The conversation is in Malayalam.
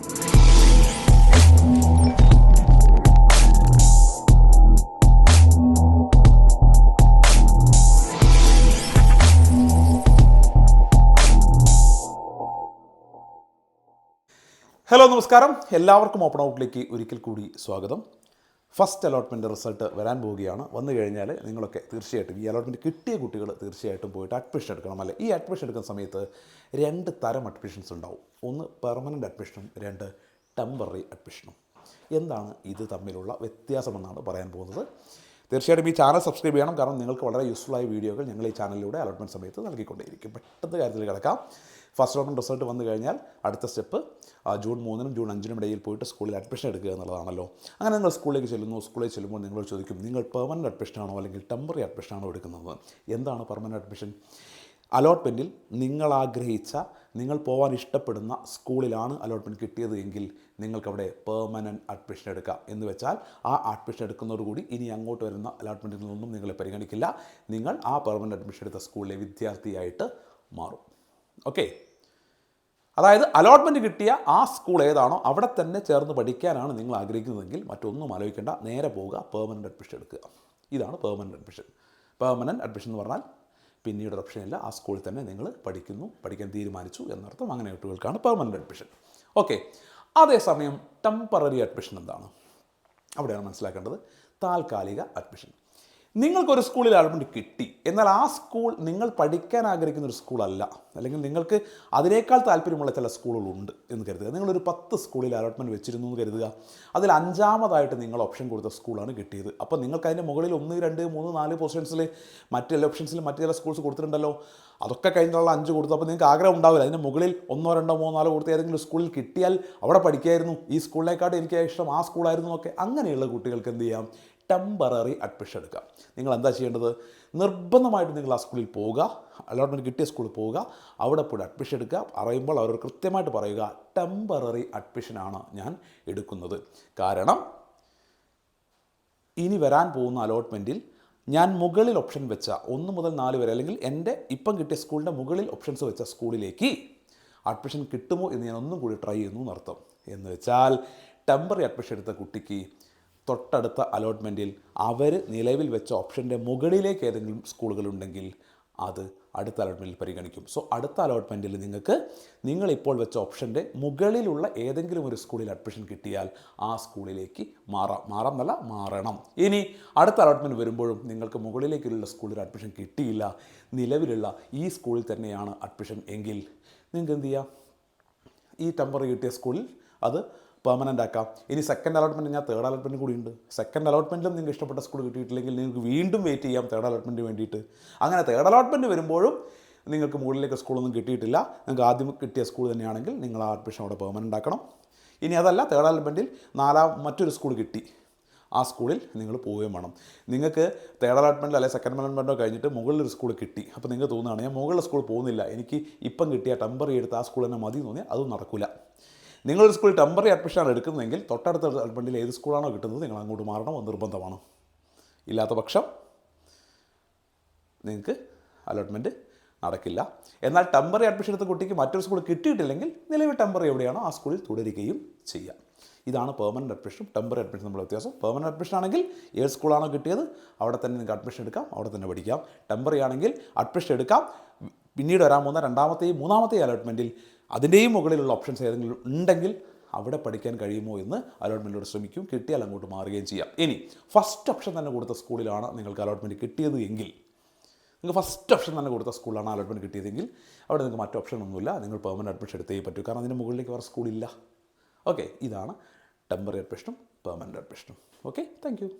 ഹലോ നമസ്കാരം. എല്ലാവർക്കും ഓപ്പൺ ഔട്ടിലേക്ക് ഒരിക്കൽ കൂടി സ്വാഗതം. ഫസ്റ്റ് അലോട്ട്മെന്റ് റിസൾട്ട് വരാൻ പോവുകയാണ്. വന്നു കഴിഞ്ഞാൽ നിങ്ങളൊക്കെ തീർച്ചയായിട്ടും ഈ അലോട്ട്മെന്റ് കിട്ടിയ കുട്ടികൾ തീർച്ചയായിട്ടും പോയിട്ട് അഡ്മിഷൻ എടുക്കണം. അല്ലേ? ഈ അഡ്മിഷൻ എടുക്കുന്ന സമയത്ത് രണ്ട് തരം അഡ്മിഷൻസ് ഉണ്ടാവും. ഒന്ന് പെർമനന്റ് അഡ്മിഷനും രണ്ട് ടെമ്പററി അഡ്മിഷനും എന്താണ് ഇത് തമ്മിലുള്ള വ്യത്യാസമെന്നാണ് പറയാൻ പോകുന്നത്. തീർച്ചയായിട്ടും ഈ ചാനൽ സബ്സ്ക്രൈബ് ചെയ്യണം. കാരണം നിങ്ങൾക്ക് വളരെ യൂസ്ഫുൾ ആയ വീഡിയോകൾ ഞങ്ങൾ ഈ ചാനലിലൂടെ അലോട്ട്മെന്റ് സമയത്ത് നൽകിക്കൊണ്ടേയിരിക്കും. പെട്ടെന്ന് കാര്യത്തിൽ കിടക്കാം. ഫസ്റ്റ് റൗണ്ട് റിസൾട്ട് വന്നു കഴിഞ്ഞാൽ അടുത്ത സ്റ്റെപ്പ് ജൂൺ മൂന്നിനും ജൂൺ അഞ്ചിനും ഇടയിൽ പോയിട്ട് സ്കൂളിൽ അഡ്മിഷൻ എടുക്കുക എന്നുള്ളതാണല്ലോ. അങ്ങനെ നിങ്ങൾ സ്കൂളിലേക്ക് ചെല്ലുന്നു സ്കൂളിൽ ചെല്ലുമ്പോൾ നിങ്ങൾ ചോദിക്കും നിങ്ങൾ പെർമനന്റ് അഡ്മിഷൻ ആണോ അല്ലെങ്കിൽ ടെമ്പററി അഡ്മിഷൻ ആണോ എടുക്കുന്നത്? എന്താണ് പെർമനന്റ് അഡ്മിഷൻ അലോട്ട്മെന്റിൽ നിങ്ങൾ ആഗ്രഹിച്ച നിങ്ങൾ പോകാൻ ഇഷ്ടപ്പെടുന്ന സ്കൂളിലാണ് അലോട്ട്മെന്റ് കിട്ടിയത് എങ്കിൽ നിങ്ങൾക്കവിടെ പെർമനന്റ് അഡ്മിഷൻ എടുക്കാം. എന്ന് വെച്ചാൽ ആ അഡ്മിഷൻ എടുക്കുന്നതോടുകൂടി ഇനി അങ്ങോട്ട് വരുന്ന അലോട്ട്മെന്റിൽ നിന്നും നിങ്ങളെ പരിഗണിക്കില്ല. നിങ്ങൾ ആ പെർമനന്റ് അഡ്മിഷൻ എടുത്ത സ്കൂളിലെ വിദ്യാർത്ഥിയായിട്ട് മാറും. ഓക്കെ അതായത് അലോട്ട്മെന്റ് കിട്ടിയ ആ സ്കൂൾ ഏതാണോ അവിടെ തന്നെ ചേർന്ന് പഠിക്കാനാണ് നിങ്ങൾ ആഗ്രഹിക്കുന്നതെങ്കിൽ മറ്റൊന്നും ആലോചിക്കേണ്ട. നേരെ പോവുക പെർമനന്റ് അഡ്മിഷൻ എടുക്കുക. ഇതാണ് പെർമനന്റ് അഡ്മിഷൻ പെർമനന്റ് അഡ്മിഷൻ എന്ന് പറഞ്ഞാൽ പിന്നീട് ഓപ്ഷനില്ല ആ സ്കൂളിൽ തന്നെ നിങ്ങൾ പഠിക്കുന്നു പഠിക്കാൻ തീരുമാനിച്ചു എന്നർത്ഥം അങ്ങനെ കുട്ടികൾക്കാണ് പെർമനന്റ് അഡ്മിഷൻ ഓക്കെ അതേസമയം ടെമ്പററി അഡ്മിഷൻ എന്താണ്? അവിടെയാണ് മനസ്സിലാക്കേണ്ടത്. താൽക്കാലിക അഡ്മിഷൻ നിങ്ങൾക്കൊരു സ്കൂളിൽ അഡ്മിറ്റ് കിട്ടി. എന്നാൽ ആ സ്കൂൾ നിങ്ങൾ പഠിക്കാൻ ആഗ്രഹിക്കുന്ന ഒരു സ്കൂളല്ല. അല്ലെങ്കിൽ നിങ്ങൾക്ക് അതിനേക്കാൾ താല്പര്യമുള്ള ചില സ്കൂളുകളുണ്ട് എന്ന് കരുതുക. നിങ്ങളൊരു പത്ത് സ്കൂളിൽ അലോട്ട്മെന്റ് വെച്ചിരുന്നു എന്ന് കരുതുക. അതിൽ അഞ്ചാമതായിട്ട് നിങ്ങൾ ഓപ്ഷൻ കൊടുത്ത സ്കൂളാണ് കിട്ടിയത്. അപ്പോൾ നിങ്ങൾക്ക് അതിന്റെ മുകളിൽ ഒന്ന് രണ്ട് മൂന്ന് നാല് പൊസിഷൻസിൽ മറ്റു എല്ലാ ഓപ്ഷൻസിൽ മറ്റു ചില സ്കൂൾസ് കൊടുത്തിട്ടുണ്ടല്ലോ. അതൊക്കെ കഴിഞ്ഞുള്ള അഞ്ച് കൊടുത്തു. അപ്പോൾ നിങ്ങൾക്ക് ആഗ്രഹം ഉണ്ടാവില്ല. അതിന്റെ മുകളിൽ ഒന്നോ രണ്ടോ മൂന്നോ നാലോ കൊടുത്ത് ഏതെങ്കിലും സ്കൂളിൽ കിട്ടിയാൽ അവിടെ പഠിക്കായിരുന്നു. ഈ സ്കൂളിനെക്കാട്ടും എനിക്ക് ഇഷ്ടം ആ സ്കൂളായിരുന്നു ഒക്കെ അങ്ങനെയുള്ള കുട്ടികൾക്ക് എന്ത് ചെയ്യാം? ടെമ്പററി അഡ്മിഷൻ എടുക്കുക. നിങ്ങൾ എന്താ ചെയ്യേണ്ടത്? നിർബന്ധമായിട്ട് നിങ്ങൾ ആ സ്കൂളിൽ പോവുക. അലോട്ട്മെന്റ് കിട്ടിയ സ്കൂളിൽ പോവുക. അവിടെ പോയി അഡ്മിഷൻ എടുക്കുക. പറയുമ്പോൾ അവർ കൃത്യമായിട്ട് പറയുക ടെമ്പററി അഡ്മിഷനാണ് ഞാൻ എടുക്കുന്നത്. കാരണം ഇനി വരാൻ പോകുന്ന അലോട്ട്മെന്റിൽ ഞാൻ മുകളിൽ ഓപ്ഷൻ വെച്ച ഒന്ന് മുതൽ നാല് വരെ അല്ലെങ്കിൽ എന്റെ ഇപ്പം കിട്ടിയ സ്കൂളിന്റെ മുകളിൽ ഓപ്ഷൻസ് വെച്ച സ്കൂളിലേക്ക് അഡ്മിഷൻ കിട്ടുമോ എന്ന് ഞാൻ ഒന്നും കൂടി ട്രൈ ചെയ്യുന്നു എന്നർത്ഥം. എന്ന് വെച്ചാൽ ടെമ്പററി അഡ്മിഷൻ എടുത്ത കുട്ടിക്ക് തൊട്ടടുത്ത അലോട്ട്മെന്റിൽ അവർ നിലവിൽ വെച്ച ഓപ്ഷന്റെ മുകളിലേക്ക് ഏതെങ്കിലും സ്കൂളുകളുണ്ടെങ്കിൽ അത് അടുത്ത അലോട്ട്മെന്റിൽ പരിഗണിക്കും. സോ അടുത്ത അലോട്ട്മെന്റിൽ നിങ്ങൾക്ക് നിങ്ങളിപ്പോൾ വെച്ച ഓപ്ഷന്റെ മുകളിലുള്ള ഏതെങ്കിലും ഒരു സ്കൂളിൽ അഡ്മിഷൻ കിട്ടിയാൽ ആ സ്കൂളിലേക്ക് മാറാം മാറാം എന്നല്ല മാറണം. ഇനി അടുത്ത അലോട്ട്മെന്റ് വരുമ്പോഴും നിങ്ങൾക്ക് മുകളിലേക്കുള്ള സ്കൂളിൽ അഡ്മിഷൻ കിട്ടിയില്ല നിലവിലുള്ള ഈ സ്കൂളിൽ തന്നെയാണ് അഡ്മിഷൻ എങ്കിൽ നിങ്ങൾക്ക് എന്ത് ചെയ്യാം? ഈ ടെമ്പറി കിട്ടിയ സ്കൂളിൽ അത് പെർമനന്റ് ആക്കാം. ഇനി സെക്കൻഡ് അലോട്ട്മെന്റ് ഞാൻ തേർഡ് അലോട്ട്മെന്റ് കൂടിയുണ്ട്. സെക്കൻഡ് അലോട്ട്മെന്റിലും നിങ്ങൾക്ക് ഇഷ്ടപ്പെട്ട സ്കൂൾ കിട്ടിയിട്ടില്ലെങ്കിൽ നിങ്ങൾക്ക് വീണ്ടും വെയിറ്റ് ചെയ്യാം തേർഡ് അലോട്ട്മെന്റ് വേണ്ടിയിട്ട്. അങ്ങനെ തേർഡ് അലോട്ട്മെന്റ് വരുമ്പോഴും നിങ്ങൾക്ക് മുകളിലേക്ക് സ്കൂളൊന്നും കിട്ടിയിട്ടില്ല. നിങ്ങൾക്ക് ആദ്യം കിട്ടിയ സ്കൂൾ തന്നെയാണെങ്കിൽ നിങ്ങൾ ആ അഡ്മിഷൻ അവിടെ പെർമനന്റ് ആക്കണം. ഇനി അതല്ല തേർഡ് അലോട്ട്മെന്റിൽ നാലാം മറ്റൊരു സ്കൂൾ കിട്ടി. ആ സ്കൂളിൽ നിങ്ങൾ പോവുകയും വേണം. നിങ്ങൾക്ക് തേർഡ് അലോട്ട്മെന്റിൽ അല്ലെങ്കിൽ സെക്കൻഡ് അലോട്ട്മെന്റോ കഴിഞ്ഞിട്ട് മുകളിൽ ഒരു സ്കൂൾ കിട്ടി. അപ്പോൾ നിങ്ങൾക്ക് തോന്നുകയാണ് ഞാൻ മുകളിലെ സ്കൂൾ പോകുന്നില്ല. എനിക്ക് ഇപ്പം കിട്ടിയ ടെമ്പറി എടുത്ത് ആ സ്കൂൾ തന്നെ മതി തോന്നിയാൽ അതും നടക്കില്ല നിങ്ങളൊരു സ്കൂളിൽ ടെമ്പററി അഡ്മിഷനാണ് എടുക്കുന്നതെങ്കിൽ തൊട്ടടുത്ത അഡ്മിഷനിൽ ഏത് സ്കൂളാണോ കിട്ടുന്നത് നിങ്ങൾ അങ്ങോട്ട് മാറണം അത് നിർബന്ധമാണ്. ഇല്ലാത്ത പക്ഷം നിങ്ങൾക്ക് അലോട്ട്മെന്റ് നടക്കില്ല. എന്നാൽ ടെമ്പററി അഡ്മിഷൻ എടുത്ത കുട്ടിക്ക് മറ്റൊരു സ്കൂൾ കിട്ടിയിട്ടില്ലെങ്കിൽ നിലവിൽ ടെമ്പററി എവിടെയാണോ ആ സ്കൂളിൽ തുടരുകയും ചെയ്യാം. ഇതാണ് പെർമനന്റ് അഡ്മിഷനും ടെമ്പററി അഡ്മിഷനും തമ്മിലുള്ള വ്യത്യാസം. പെർമനന്റ് അഡ്മിഷൻ ആണെങ്കിൽ ഏത് സ്കൂളാണോ കിട്ടിയത് അവിടെ തന്നെ നിങ്ങൾക്ക് അഡ്മിഷൻ എടുക്കാം അവിടെ തന്നെ പഠിക്കാം. ടെമ്പറി ആണെങ്കിൽ അഡ്മിഷൻ എടുക്കാം. പിന്നീട് വരാൻ പോകുന്ന രണ്ടാമത്തെയും മൂന്നാമത്തെയും അലോട്ട്മെന്റിൽ അതിന്റെയും മുകളിലുള്ള ഓപ്ഷൻസ് ഏതെങ്കിലും ഉണ്ടെങ്കിൽ അവിടെ പഠിക്കാൻ കഴിയുമോ എന്ന് അലോട്ട്മെന്റിലൂടെ ശ്രമിക്കും. കിട്ടിയാൽ അങ്ങോട്ട് മാറുകയും ചെയ്യാം. ഇനി ഫസ്റ്റ് ഓപ്ഷൻ തന്നെ കൊടുത്ത സ്കൂളിലാണ് നിങ്ങൾക്ക് അലോട്ട്മെന്റ് കിട്ടിയത് എങ്കിൽ. നിങ്ങൾക്ക് ഫസ്റ്റ് ഓപ്ഷൻ തന്നെ കൊടുത്ത സ്കൂളാണ് അലോട്ട്മെന്റ് കിട്ടിയതെങ്കിൽ അവിടെ നിങ്ങൾക്ക് മറ്റു ഓപ്ഷൻ ഒന്നുമില്ല. നിങ്ങൾ പെർമനന്റ് അഡ്മിഷൻ എടുത്തേ പറ്റൂ. കാരണം അതിന് മുകളിലേക്ക് വേറെ സ്കൂളില്ല. ഓക്കെ ഇതാണ് ടെമ്പററി അഡ്മിഷനും പെർമനന്റ് അഡ്മിഷനും ഓക്കെ താങ്ക് യു